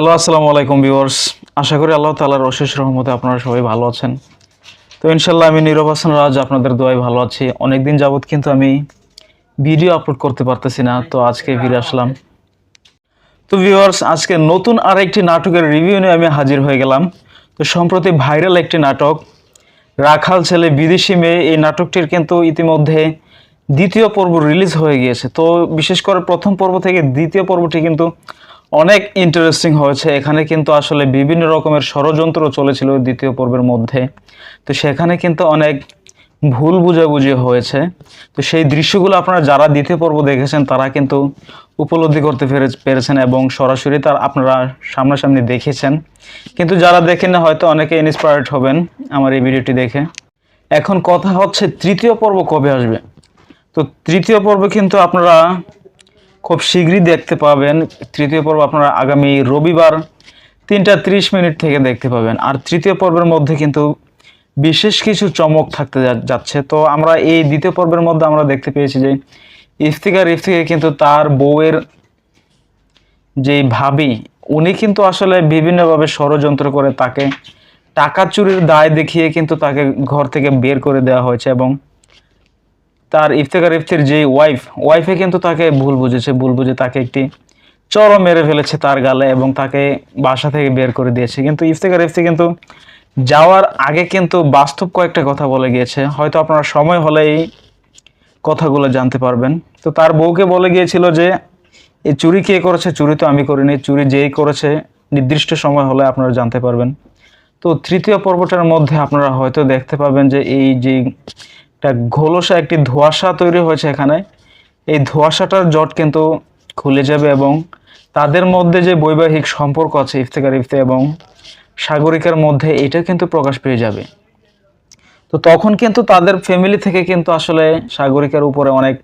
Hello আসসালামু আলাইকুম viewers আশা করি আল্লাহ তাআলার অশেষ রহমতে আপনারা সবাই ভালো আছেন। তো ইনশাল্লাহ আমি নীরব হাসান রাজ, আপনাদের দোয়ায় ভালো আছি। অনেকদিন যাবত কিন্তু আমি ভিডিও আপলোড করতে পারতেছি না, তো আজকে ফিরে আসলাম। তো ভিউয়ার্স আজকে নতুন আরেকটি নাটকের রিভিউ নিয়ে আমি হাজির হয়ে গেলাম। তো সম্প্রতি ভাইরাল একটি নাটক, রাখাল ছেলে বিদেশি মেয়ে, এই নাটকটির কিন্তু ইতিমধ্যে দ্বিতীয় পর্ব রিলিজ হয়ে গিয়েছে। তো বিশেষ করে প্রথম পর্ব থেকে দ্বিতীয় পর্বটি কিন্তু অনেক ইন্টারেস্টিং হয়েছে। এখানে কিন্তু আসলে বিভিন্ন রকমের ষড়যন্ত্র চলেছিল দ্বিতীয় পর্বের মধ্যে। তো সেখানে কিন্তু অনেক ভুল বুঝাবুঝি হয়েছে। তো সেই দৃশ্যগুলো আপনারা যারা দ্বিতীয় পর্ব দেখেছেন, তারা কিন্তু উপলব্ধি করতে পেরে- পেরেছেন এবং সরাসরি তার আপনারা সামনাসামনি দেখেছেন। কিন্তু যারা দেখেন না, হয়তো অনেকে ইন্সপায়ার্ড হবেন আমার এই ভিডিওটি দেখে। এখন কথা হচ্ছে তৃতীয় পর্ব কবে আসবে? তো তৃতীয় পর্ব কিন্তু আপনারা খুব শীঘ্রই দেখতে পাবেন। তৃতীয় পর্ব আপনারা আগামী রবিবার তিনটা ত্রিশ মিনিট থেকে দেখতে পাবেন। আর তৃতীয় পর্বের মধ্যে কিন্তু বিশেষ কিছু চমক থাকতে যাচ্ছে। তো আমরা এই দ্বিতীয় পর্বের মধ্যে আমরা দেখতে পেয়েছি যে ইফতিকার ইফতিকে কিন্তু তার বউয়ের যে ভাবি, উনি কিন্তু আসলে বিভিন্নভাবে ষড়যন্ত্র করে তাকে টাকা চুরির দায় দেখিয়ে কিন্তু তাকে ঘর থেকে বের করে দেওয়া হয়েছে এবং তার ইফতেকার ইফতির যে ওয়াইফ ওয়াইফে কিন্তু তাকে ভুল বুঝেছে, ভুল বুঝে তাকে একটি চরম মেরে ফেলেছে তার গালে এবং তাকে বাসা থেকে বের করে দিয়েছে। কিন্তু ইফতেকার ইফতি কিন্তু যাওয়ার আগে কিন্তু বাস্তব কয়েকটা কথা বলে গিয়েছে। হয়তো আপনার সময় হলেই কথাগুলো জানতে পারবেন। তো তার বউকে বলে গিয়েছিল যে এই চুরি কে করেছে? চুরি তো আমি করিনি। চুরি যেই করেছে, নির্দিষ্ট সময় হলে আপনারা জানতে পারবেন। তো তৃতীয় পর্বটার মধ্যে আপনারা হয়তো দেখতে পাবেন যে এই যে একটা ঘোলসা একটি ধোঁয়াশা তৈরি হয়েছে এখানে। এই ধোঁয়াশাটার জট কিন্তু খুলে যাবে এবং তাদের মধ্যে যে বৈবাহিক সম্পর্ক আছে ইফতেকার ইফতে এবং সাগরিকার মধ্যে এটা কিন্তু প্রকাশ পেয়ে যাবে। তো তখন কিন্তু তাদের ফ্যামিলি থেকে কিন্তু আসলে সাগরিকার উপরে অনেক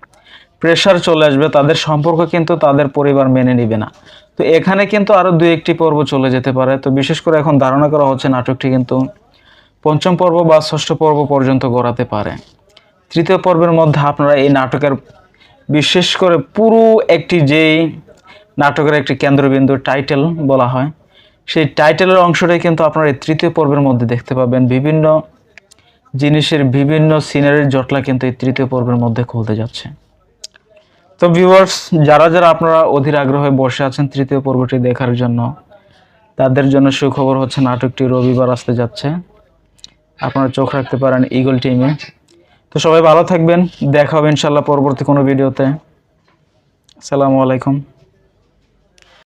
প্রেশার চলে আসবে, তাদের সম্পর্ক কিন্তু তাদের পরিবার মেনে নিবে না। তো এখানে কিন্তু আরও দুই একটি পর্ব চলে যেতে পারে। তো বিশেষ করে এখন ধারণা করা হচ্ছে নাটকটি কিন্তু পঞ্চম পর্ব বা ষষ্ঠ পর্ব পর্যন্ত গড়াতে পারে। তৃতীয় পর্বের মধ্যে আপনারা এই নাটকের, বিশেষ করে পুরো একটি যেই নাটকের একটি কেন্দ্রবিন্দু টাইটেল বলা হয়, সেই টাইটেলের অংশটাই কিন্তু আপনারা এই তৃতীয় পর্বের মধ্যে দেখতে পাবেন। বিভিন্ন জিনিসের বিভিন্ন সিনারির জটলা কিন্তু এই তৃতীয় পর্বের মধ্যে খুলতে যাচ্ছে। তো ভিউয়ার্স যারা যারা আপনারা অধীর আগ্রহে বসে আছেন তৃতীয় পর্বটি দেখার জন্য, তাদের জন্য সুখবর হচ্ছে নাটকটি রবিবার আসতে যাচ্ছে। আপনারা চোখ রাখতে পারেন ইগল টিমে তো সবাই ভালো থাকবেন দেখা হবে ইনশাল্লাহ পরবর্তী কোনো ভিডিওতে। আসসালামু আলাইকুম।